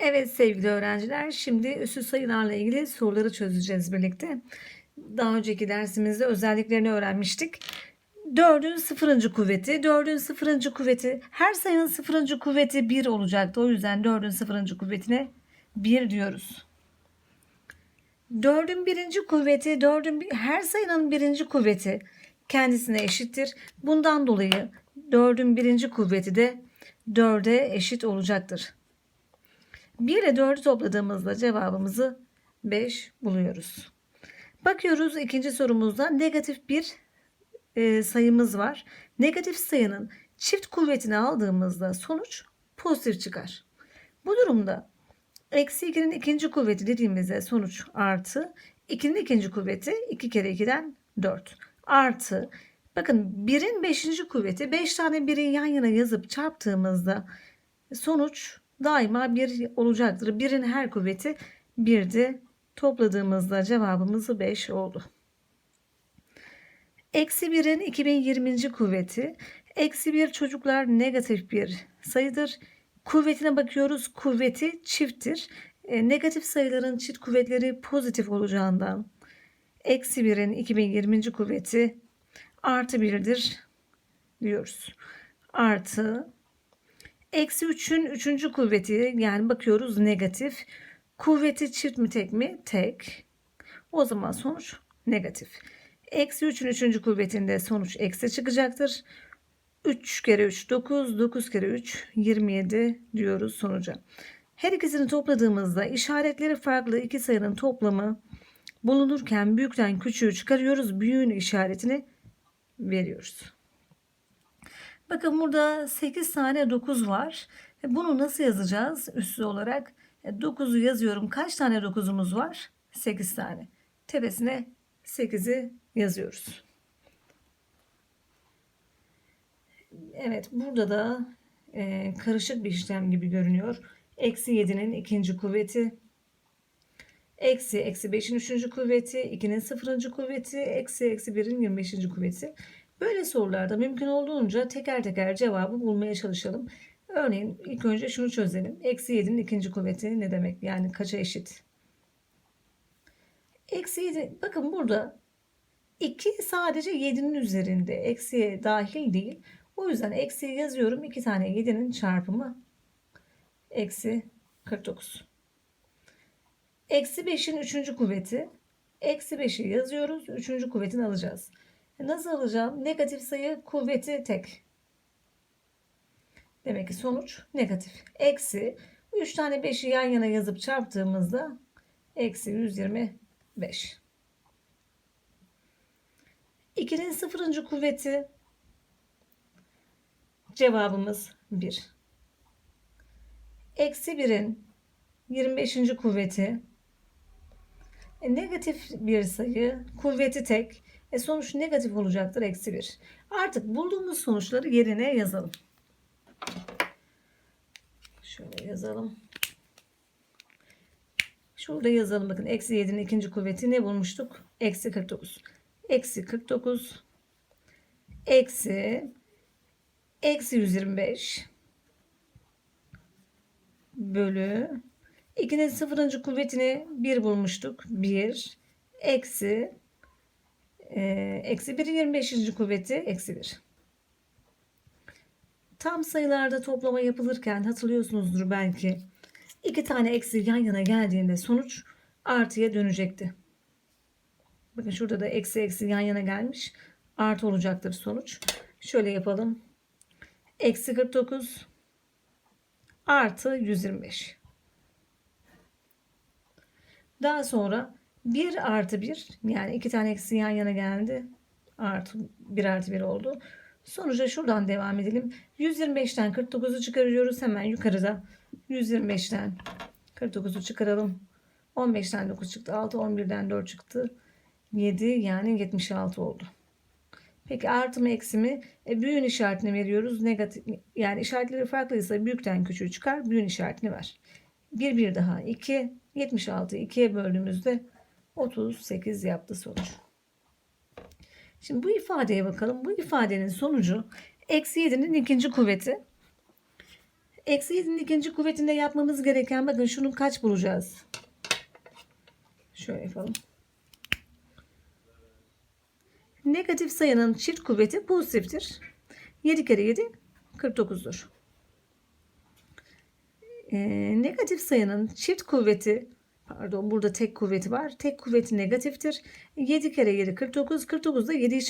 Evet sevgili öğrenciler, şimdi üssü sayılarla ilgili soruları çözeceğiz birlikte. Daha önceki dersimizde özelliklerini öğrenmiştik. 4'ün sıfırıncı kuvveti, 4'ün sıfırıncı kuvveti, her sayının sıfırıncı kuvveti 1 olacaktı. O yüzden 4'ün sıfırıncı kuvvetine 1 diyoruz. 4'ün birinci kuvveti, 4'ün bir- her sayının birinci kuvveti kendisine eşittir. Bundan dolayı 4'ün birinci kuvveti de 4'e eşit olacaktır. 1 ile 4'ü topladığımızda cevabımızı 5 buluyoruz. Bakıyoruz ikinci sorumuzda negatif bir e, sayımız var. Negatif sayının çift kuvvetini aldığımızda sonuç pozitif çıkar. Bu durumda eksi 2'nin ikinci kuvveti dediğimizde sonuç artı 2'nin ikinci kuvveti 2 kere 2'den 4 artı bakın 1'in 5. kuvveti 5 tane 1'i yan yana yazıp çarptığımızda sonuç daima 1 olacaktır. 1'in her kuvveti 1'di. Topladığımızda cevabımız 5 oldu. Eksi 1'in 2020. kuvveti. Eksi 1 çocuklar negatif bir sayıdır. Kuvvetine bakıyoruz. Kuvveti çifttir. E, negatif sayıların çift kuvvetleri pozitif olacağından eksi 1'in 2020. kuvveti artı 1'dir diyoruz. Artı Eksi 3'ün 3. kuvveti yani bakıyoruz negatif. Kuvveti çift mi tek mi? Tek. O zaman sonuç negatif. Eksi 3'ün 3. kuvvetinde sonuç eksi çıkacaktır. 3 kere 3 9, 9 kere 3 27 diyoruz sonuca. Her ikisini topladığımızda işaretleri farklı iki sayının toplamı bulunurken büyükten küçüğü çıkarıyoruz. Büyüğün işaretini veriyoruz. Bakın burada 8 tane 9 var. E, Bunu nasıl yazacağız üssü olarak? 9'u yazıyorum. Kaç tane 9'umuz var? 8 tane. Tepesine 8'i yazıyoruz. Evet burada da e, karışık bir işlem gibi görünüyor. Eksi 7'nin ikinci kuvveti. Eksi eksi 5'in üçüncü kuvveti. 2'nin sıfırıncı kuvveti. Eksi eksi 1'in 25. kuvveti. Böyle sorularda mümkün olduğunca teker teker cevabı bulmaya çalışalım. Örneğin ilk önce şunu çözelim. Eksi 7'nin ikinci kuvveti ne demek? Yani kaça eşit? Eksi 7. Bakın burada 2 sadece 7'nin üzerinde. Eksiye dahil değil. O yüzden eksi yazıyorum. 2 tane 7'nin çarpımı eksi 49. Eksi 5'in üçüncü kuvveti. Eksi 5'i yazıyoruz. Üçüncü kuvvetini alacağız. Nasıl alacağım? Negatif sayı kuvveti tek. Demek ki sonuç negatif. Eksi 3 tane 5'i yan yana yazıp çarptığımızda eksi 125. 2'nin sıfırıncı kuvveti cevabımız 1. Eksi 1'in 25. kuvveti e, negatif bir sayı kuvveti tek e sonuç negatif olacaktır. Eksi 1. Artık bulduğumuz sonuçları yerine yazalım. Şöyle yazalım. Şurada yazalım. Bakın eksi 7'nin ikinci kuvveti ne bulmuştuk? Eksi 49. Eksi 49. Eksi. Eksi 125. Bölü. 2'nin sıfırıncı kuvvetini 1 bulmuştuk. 1. Eksi eksi 1'in 25. kuvveti eksi 1. Tam sayılarda toplama yapılırken hatırlıyorsunuzdur belki. iki tane eksi yan yana geldiğinde sonuç artıya dönecekti. Bakın şurada da eksi eksi yan yana gelmiş. Artı olacaktır sonuç. Şöyle yapalım. Eksi 49 artı 125. Daha sonra 1 artı 1 yani iki tane eksi yan yana geldi. Artı 1 artı 1 oldu. Sonuca şuradan devam edelim. 125'ten 49'u çıkarıyoruz. Hemen yukarıda 125'ten 49'u çıkaralım. 15'ten 9 çıktı. 6, 11'den 4 çıktı. 7 yani 76 oldu. Peki artı mı eksi mi? E, büyüğün işaretini veriyoruz. Negatif yani işaretleri farklıysa büyükten küçüğü çıkar. Büyüğün işaretini ver. 1 bir daha 2. 76 2'ye böldüğümüzde 38 yaptı sonuç. Şimdi bu ifadeye bakalım. Bu ifadenin sonucu eksi 7'nin ikinci kuvveti. Eksi 7'nin ikinci kuvvetinde yapmamız gereken bakın şunun kaç bulacağız. Şöyle yapalım. Negatif sayının çift kuvveti pozitiftir. 7 kere 7 49'dur. Ee, negatif sayının çift kuvveti pardon burada tek kuvveti var. Tek kuvveti negatiftir. 7 kere 7 49. 49 da 7'yi